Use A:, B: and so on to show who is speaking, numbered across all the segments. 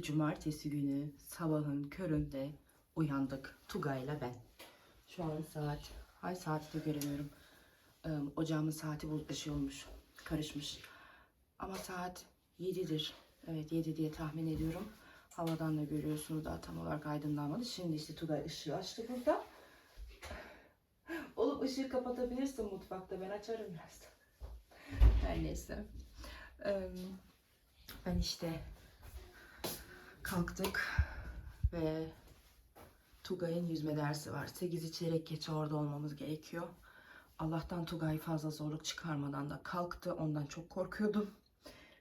A: bir cumartesi günü sabahın köründe uyandık. Tugay'la ben. Şu an saat, ay saati de göremiyorum. Ee, ocağımın saati bu şey olmuş, karışmış. Ama saat 7'dir. Evet 7 diye tahmin ediyorum. Havadan da görüyorsunuz daha tam olarak aydınlanmadı. Şimdi işte Tugay ışığı açtı burada. Oğlum ışığı kapatabilirsin mutfakta ben açarım birazdan. Her neyse. Ben işte kalktık ve Tugay'ın yüzme dersi var. 8 çeyrek geçe orada olmamız gerekiyor. Allah'tan Tugay fazla zorluk çıkarmadan da kalktı. Ondan çok korkuyordum.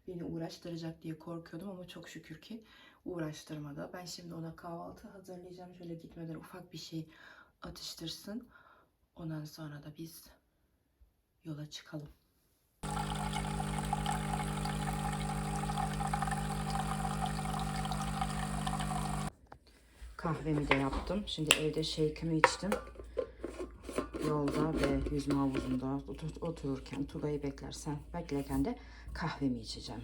A: Beni uğraştıracak diye korkuyordum ama çok şükür ki uğraştırmadı. Ben şimdi ona kahvaltı hazırlayacağım. Şöyle gitmeden ufak bir şey atıştırsın. Ondan sonra da biz yola çıkalım. Kahvemi de yaptım. Şimdi evde shake'imi içtim. Yolda ve yüzme havuzunda otur- otururken Tugay'ı beklersen beklerken de kahvemi içeceğim.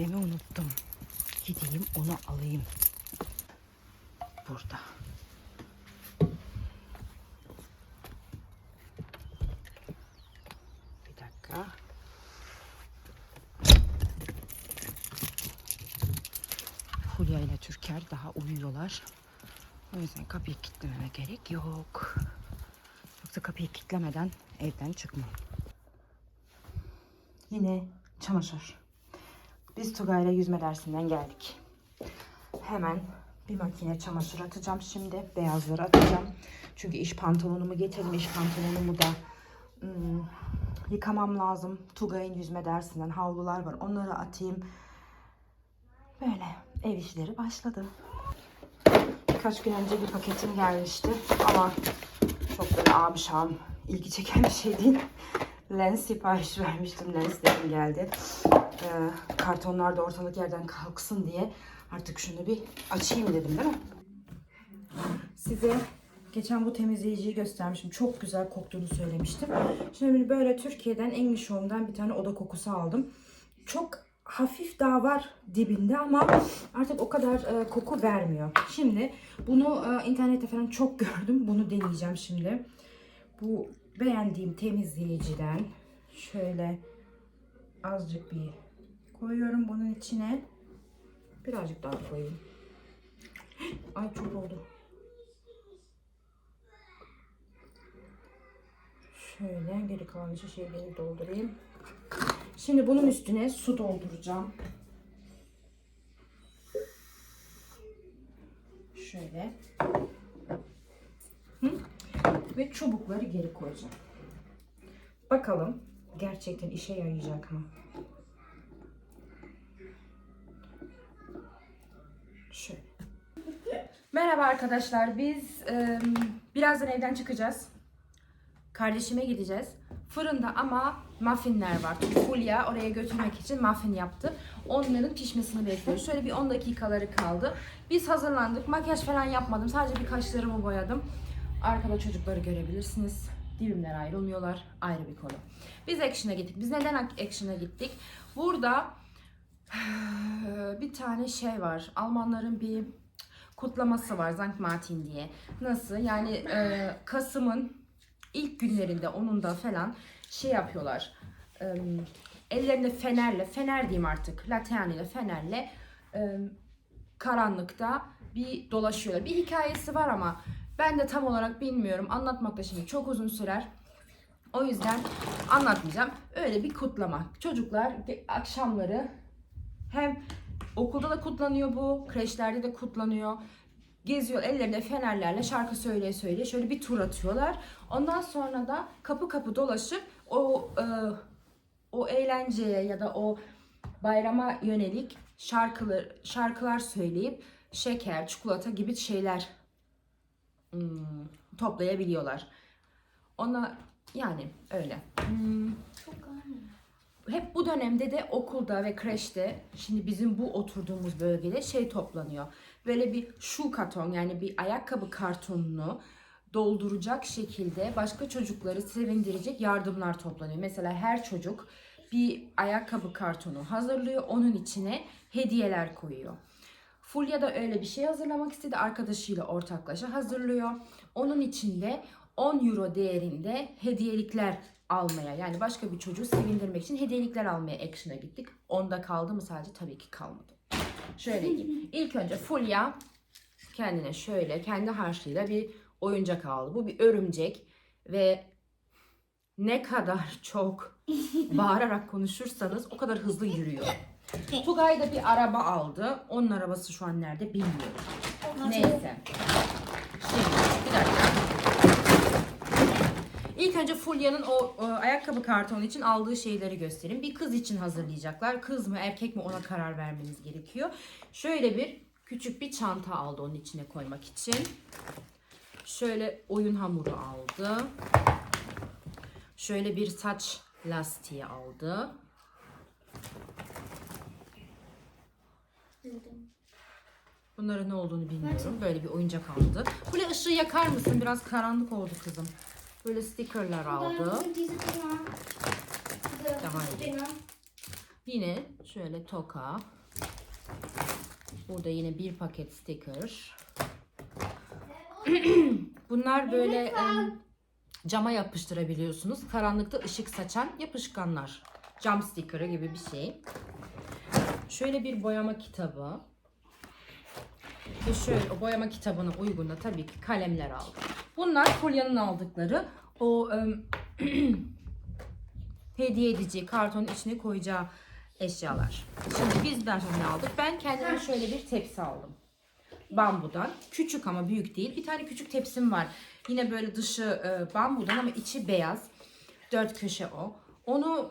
A: Kahvemi unuttum. Gideyim onu alayım. Burada. Bir dakika. Fulya ile Türker daha uyuyorlar. O yüzden kapıyı kilitlememe gerek yok. Yoksa kapıyı kilitlemeden evden çıkmam. Yine çamaşır. Biz Tugay'la yüzme dersinden geldik. Hemen bir makine çamaşır atacağım şimdi. Beyazları atacağım. Çünkü iş pantolonumu getirdim. İş pantolonumu da hmm, yıkamam lazım. Tugay'ın yüzme dersinden havlular var. Onları atayım. Böyle ev işleri başladı. Birkaç gün önce bir paketim gelmişti. Ama çok böyle abişam ilgi çeken bir şey değil. Lens sipariş vermiştim. Lenslerim geldi. Ee, kartonlar da ortalık yerden kalksın diye artık şunu bir açayım dedim değil mi? Size geçen bu temizleyiciyi göstermiştim. Çok güzel koktuğunu söylemiştim. Şimdi böyle Türkiye'den English Home'dan bir tane oda kokusu aldım. Çok hafif daha var dibinde ama artık o kadar e, koku vermiyor. Şimdi bunu e, internette falan çok gördüm. Bunu deneyeceğim şimdi. Bu beğendiğim temizleyiciden şöyle azıcık bir koyuyorum bunun içine. Birazcık daha koyayım. Ay çok oldu. Şöyle geri kalan şişeleri doldurayım. Şimdi bunun üstüne su dolduracağım. Şöyle. Ve çubukları geri koyacağım. Bakalım gerçekten işe yarayacak mı? Şöyle. Merhaba arkadaşlar. Biz e, birazdan evden çıkacağız. Kardeşime gideceğiz. Fırında ama muffinler var. Fulya oraya götürmek için muffin yaptı. Onların pişmesini bekliyoruz. Şöyle bir 10 dakikaları kaldı. Biz hazırlandık. Makyaj falan yapmadım. Sadece bir kaşlarımı boyadım. Arkada çocukları görebilirsiniz. Dibimden ayrılmıyorlar. Ayrı bir konu. Biz Action'a gittik. Biz neden Action'a gittik? Burada bir tane şey var. Almanların bir kutlaması var Sankt Martin diye. Nasıl? Yani e, Kasım'ın ilk günlerinde onun da falan şey yapıyorlar. Ellerinde fenerle, fener diyeyim artık, laterniyle, fenerle e, karanlıkta bir dolaşıyorlar. Bir hikayesi var ama ben de tam olarak bilmiyorum. Anlatmak da şimdi çok uzun sürer. O yüzden anlatmayacağım. Öyle bir kutlama. Çocuklar akşamları hem okulda da kutlanıyor bu, kreşlerde de kutlanıyor. Geziyor ellerinde fenerlerle şarkı söyleye söyleye şöyle bir tur atıyorlar. Ondan sonra da kapı kapı dolaşıp o e, o eğlenceye ya da o bayrama yönelik şarkılar şarkılar söyleyip şeker, çikolata gibi şeyler hmm, toplayabiliyorlar. Ona yani öyle. Hmm,
B: Çok
A: hep bu dönemde de okulda ve kreşte şimdi bizim bu oturduğumuz bölgede şey toplanıyor. Böyle bir şu karton yani bir ayakkabı kartonunu dolduracak şekilde başka çocukları sevindirecek yardımlar toplanıyor. Mesela her çocuk bir ayakkabı kartonu hazırlıyor. Onun içine hediyeler koyuyor. Fulya da öyle bir şey hazırlamak istedi. Arkadaşıyla ortaklaşa hazırlıyor. Onun içinde 10 euro değerinde hediyelikler almaya yani başka bir çocuğu sevindirmek için hediyelikler almaya Action'a gittik. Onda kaldı mı sadece? Tabii ki kalmadı. Şöyle diyeyim. İlk önce Fulya kendine şöyle kendi harçlığıyla bir oyuncak aldı. Bu bir örümcek ve ne kadar çok bağırarak konuşursanız o kadar hızlı yürüyor. Tugay da bir araba aldı. Onun arabası şu an nerede bilmiyorum. Neyse. Şimdi bir dakika. İlk önce Fulya'nın o, o ayakkabı kartonu için aldığı şeyleri göstereyim. Bir kız için hazırlayacaklar. Kız mı erkek mi ona karar vermeniz gerekiyor. Şöyle bir küçük bir çanta aldı onun içine koymak için. Şöyle oyun hamuru aldı. Şöyle bir saç lastiği aldı. Bunların ne olduğunu bilmiyorum. Böyle bir oyuncak aldı. Kule ışığı yakar mısın? Biraz karanlık oldu kızım. Böyle stickerlar aldı. Daha iyi. Yine şöyle toka. Burada yine bir paket sticker. Bunlar böyle cama yapıştırabiliyorsunuz. Karanlıkta ışık saçan yapışkanlar. Cam stickerı gibi bir şey. Şöyle bir boyama kitabı. Ve şöyle o boyama kitabına uygun da tabii ki kalemler aldım. Bunlar Fulya'nın aldıkları o em, hediye edeceği kartonun içine koyacağı eşyalar. Şimdi bizden ne aldık? Ben kendime şöyle bir tepsi aldım. Bambudan. Küçük ama büyük değil. Bir tane küçük tepsim var. Yine böyle dışı e, bambudan ama içi beyaz. Dört köşe o. Onu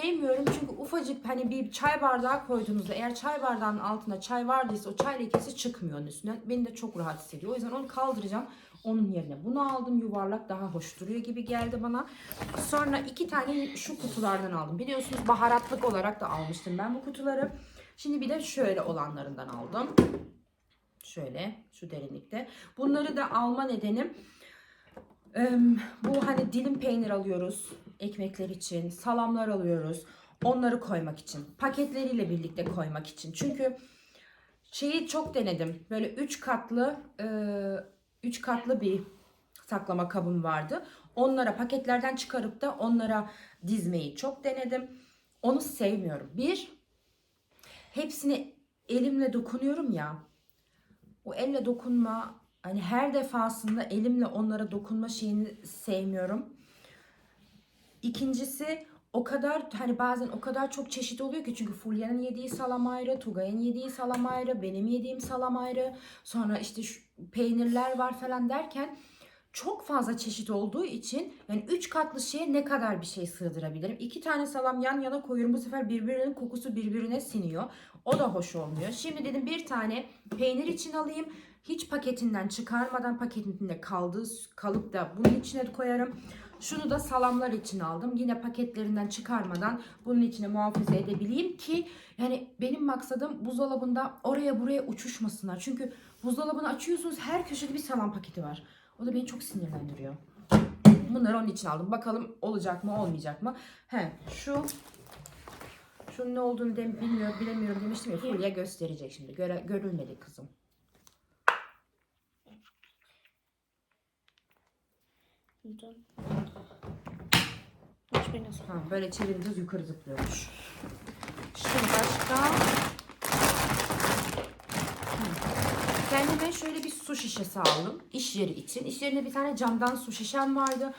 A: sevmiyorum çünkü ufacık hani bir çay bardağı koyduğunuzda eğer çay bardağının altında çay vardıysa o çay lekesi çıkmıyor onun üstüne. Beni de çok rahatsız ediyor. O yüzden onu kaldıracağım. Onun yerine bunu aldım. Yuvarlak daha hoş duruyor gibi geldi bana. Sonra iki tane şu kutulardan aldım. Biliyorsunuz baharatlık olarak da almıştım ben bu kutuları. Şimdi bir de şöyle olanlarından aldım. Şöyle şu derinlikte. Bunları da alma nedenim bu hani dilim peynir alıyoruz ekmekler için. Salamlar alıyoruz. Onları koymak için. Paketleriyle birlikte koymak için. Çünkü şeyi çok denedim. Böyle üç katlı e, üç katlı bir saklama kabım vardı. Onlara paketlerden çıkarıp da onlara dizmeyi çok denedim. Onu sevmiyorum. Bir, hepsini elimle dokunuyorum ya. O elle dokunma, hani her defasında elimle onlara dokunma şeyini sevmiyorum. İkincisi o kadar hani bazen o kadar çok çeşit oluyor ki çünkü Fulya'nın yediği salam ayrı, Tugay'ın yediği salam ayrı, benim yediğim salam ayrı. Sonra işte şu peynirler var falan derken çok fazla çeşit olduğu için yani 3 katlı şeye ne kadar bir şey sığdırabilirim? 2 tane salam yan yana koyuyorum. Bu sefer birbirinin kokusu birbirine siniyor. O da hoş olmuyor. Şimdi dedim bir tane peynir için alayım. Hiç paketinden çıkarmadan paketinde kaldığı kalıp da bunun içine koyarım. Şunu da salamlar için aldım. Yine paketlerinden çıkarmadan bunun içine muhafaza edebileyim ki yani benim maksadım buzdolabında oraya buraya uçuşmasınlar. Çünkü buzdolabını açıyorsunuz her köşede bir salam paketi var. O da beni çok sinirlendiriyor. Bunları onun için aldım. Bakalım olacak mı olmayacak mı? He şu şunun ne olduğunu de bilmiyorum bilemiyorum demiştim ya Fulya gösterecek şimdi. Göre, görülmedi kızım.
B: Nasıl?
A: Ha, böyle çevirince yukarı zıplıyormuş. Şimdi başka... Kendime şöyle bir su şişesi aldım. iş yeri için. İş yerinde bir tane camdan su şişem vardı.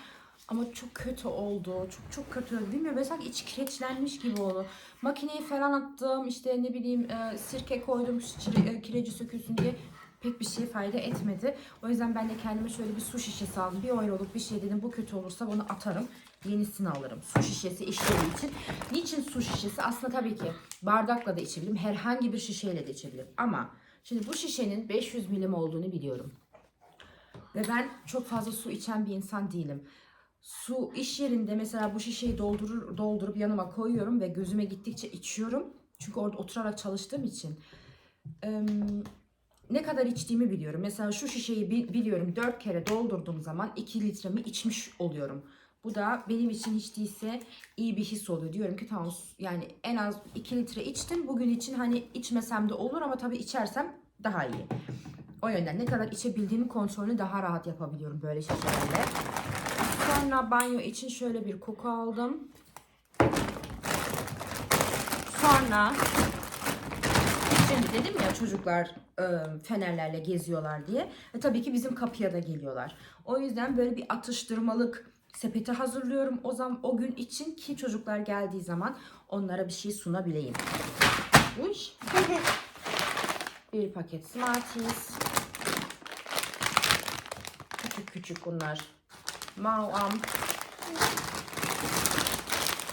A: Ama çok kötü oldu. Çok çok kötü. Bilmiyorum böyle sanki içi kireçlenmiş gibi oldu. Makineyi falan attım. işte ne bileyim e, sirke koydum e, kireci sökülsün diye. Pek bir şey fayda etmedi. O yüzden ben de kendime şöyle bir su şişesi aldım. Bir euroluk bir şey dedim. Bu kötü olursa bunu atarım. Yenisini alırım. Su şişesi işleri için. Niçin su şişesi? Aslında tabii ki bardakla da içebilirim. Herhangi bir şişeyle de içebilirim. Ama şimdi bu şişenin 500 milim olduğunu biliyorum. Ve ben çok fazla su içen bir insan değilim. Su iş yerinde mesela bu şişeyi doldurur, doldurup yanıma koyuyorum ve gözüme gittikçe içiyorum. Çünkü orada oturarak çalıştığım için. Eee, ne kadar içtiğimi biliyorum. Mesela şu şişeyi bi- biliyorum 4 kere doldurduğum zaman 2 litremi içmiş oluyorum. Bu da benim için hiç değilse iyi bir his oluyor. Diyorum ki tamam yani en az 2 litre içtim. Bugün için hani içmesem de olur ama tabii içersem daha iyi. O yönden ne kadar içebildiğimi kontrolünü daha rahat yapabiliyorum böyle şişelerle. Sonra banyo için şöyle bir koku aldım. Sonra Şimdi dedim ya çocuklar e, fenerlerle geziyorlar diye. E, tabii ki bizim kapıya da geliyorlar. O yüzden böyle bir atıştırmalık sepeti hazırlıyorum o zaman o gün için ki çocuklar geldiği zaman onlara bir şey sunabileyim. Uy. bir paket Smarties. Küçük küçük bunlar. Mauam.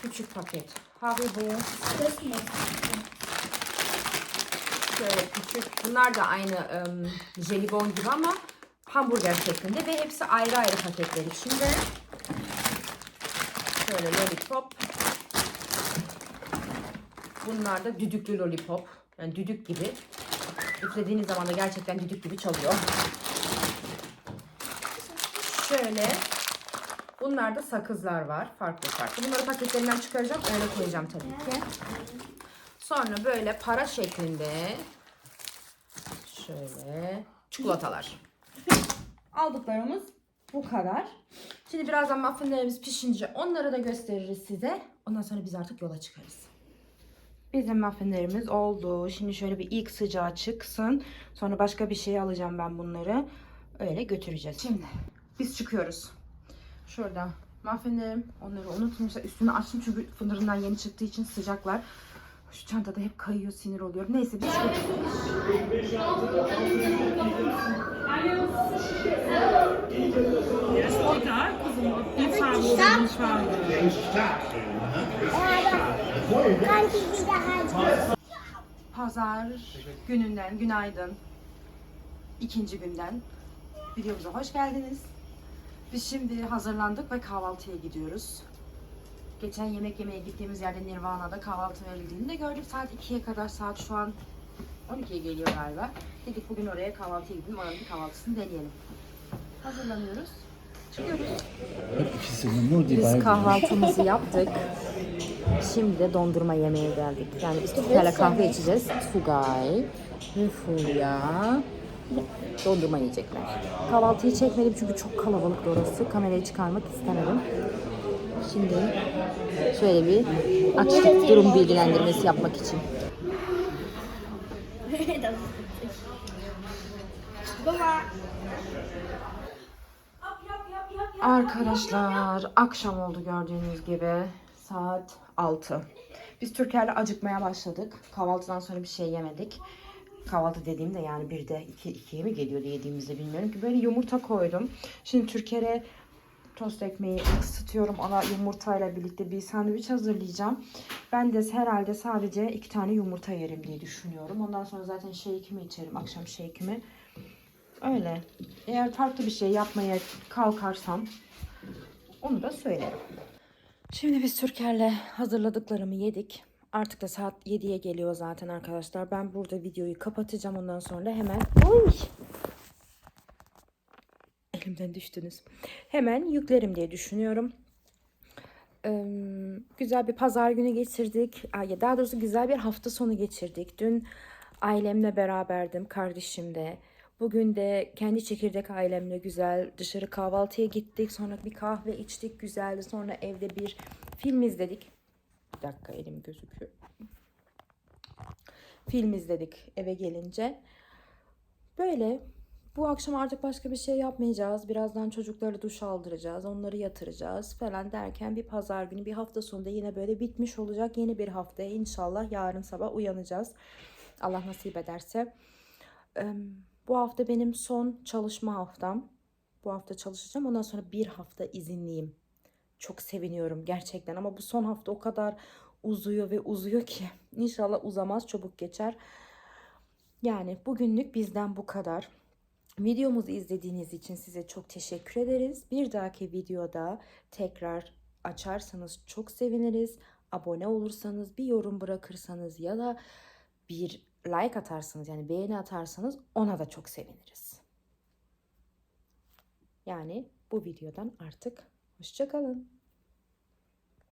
A: Küçük paket. Haribo. Şöyle küçük. Bunlar da aynı ım, jelibon gibi ama hamburger şeklinde ve hepsi ayrı ayrı paketler içinde. Şöyle lollipop. Bunlar da düdüklü lollipop. Yani düdük gibi. Üflediğiniz zaman da gerçekten düdük gibi çalıyor. Şöyle Bunlar da sakızlar var. Farklı farklı. Bunları paketlerinden çıkaracağım. Öyle koyacağım tabii ki. Sonra böyle para şeklinde şöyle çikolatalar. Aldıklarımız bu kadar. Şimdi birazdan muffinlerimiz pişince onları da gösteririz size. Ondan sonra biz artık yola çıkarız. Bizim muffinlerimiz oldu. Şimdi şöyle bir ilk sıcağı çıksın. Sonra başka bir şey alacağım ben bunları. Öyle götüreceğiz. Şimdi biz çıkıyoruz. Şurada muffinlerim. Onları unutmuşlar. Üstünü açtım çünkü fındırından yeni çıktığı için sıcaklar. Şu çantada hep kayıyor sinir oluyorum. Neyse biz çıkıyoruz. Pazar gününden günaydın. İkinci günden videomuza hoş geldiniz. Biz şimdi hazırlandık ve kahvaltıya gidiyoruz. Geçen yemek yemeye gittiğimiz yerde Nirvana'da kahvaltı verildiğini de gördük. Saat 2'ye kadar saat şu an 12'ye geliyor galiba. Dedik bugün oraya kahvaltıya gidelim. Oranın bir kahvaltısını deneyelim. Hazırlanıyoruz. Çıkıyoruz. Biz kahvaltımızı yaptık. Şimdi de dondurma yemeye geldik. Yani biz Tugay'la kahve içeceğiz. Tugay ve dondurma yiyecekler. Kahvaltıyı çekmedim çünkü çok kalabalık orası. Kamerayı çıkarmak istemedim. Şimdi şöyle bir açlık durum bilgilendirmesi yapmak için. Arkadaşlar akşam oldu gördüğünüz gibi. Saat 6. Biz Türker'le acıkmaya başladık. Kahvaltıdan sonra bir şey yemedik. Kahvaltı dediğimde yani bir de iki, ikiye mi geliyordu yediğimizde bilmiyorum ki. Böyle yumurta koydum. Şimdi Türker'e tost ekmeği ısıtıyorum. Ona yumurtayla birlikte bir sandviç hazırlayacağım. Ben de herhalde sadece iki tane yumurta yerim diye düşünüyorum. Ondan sonra zaten shake'imi içerim. Akşam shake'imi. Öyle. Eğer farklı bir şey yapmaya kalkarsam onu da söylerim. Şimdi biz Türker'le hazırladıklarımı yedik. Artık da saat 7'ye geliyor zaten arkadaşlar. Ben burada videoyu kapatacağım. Ondan sonra hemen... Oy! Elimden düştünüz. Hemen yüklerim diye düşünüyorum. Ee, güzel bir pazar günü geçirdik. Daha doğrusu güzel bir hafta sonu geçirdik. Dün ailemle beraberdim, kardeşim de. Bugün de kendi çekirdek ailemle güzel dışarı kahvaltıya gittik. Sonra bir kahve içtik güzeldi. Sonra evde bir film izledik. Bir dakika elim gözüküyor. Film izledik eve gelince. Böyle bu akşam artık başka bir şey yapmayacağız. Birazdan çocukları duş aldıracağız. Onları yatıracağız falan derken bir pazar günü bir hafta sonunda yine böyle bitmiş olacak. Yeni bir haftaya inşallah yarın sabah uyanacağız. Allah nasip ederse. Bu hafta benim son çalışma haftam. Bu hafta çalışacağım. Ondan sonra bir hafta izinliyim. Çok seviniyorum gerçekten ama bu son hafta o kadar uzuyor ve uzuyor ki inşallah uzamaz çabuk geçer. Yani bugünlük bizden bu kadar. Videomuzu izlediğiniz için size çok teşekkür ederiz. Bir dahaki videoda tekrar açarsanız çok seviniriz. Abone olursanız, bir yorum bırakırsanız ya da bir like atarsanız yani beğeni atarsanız ona da çok seviniriz. Yani bu videodan artık hoşçakalın.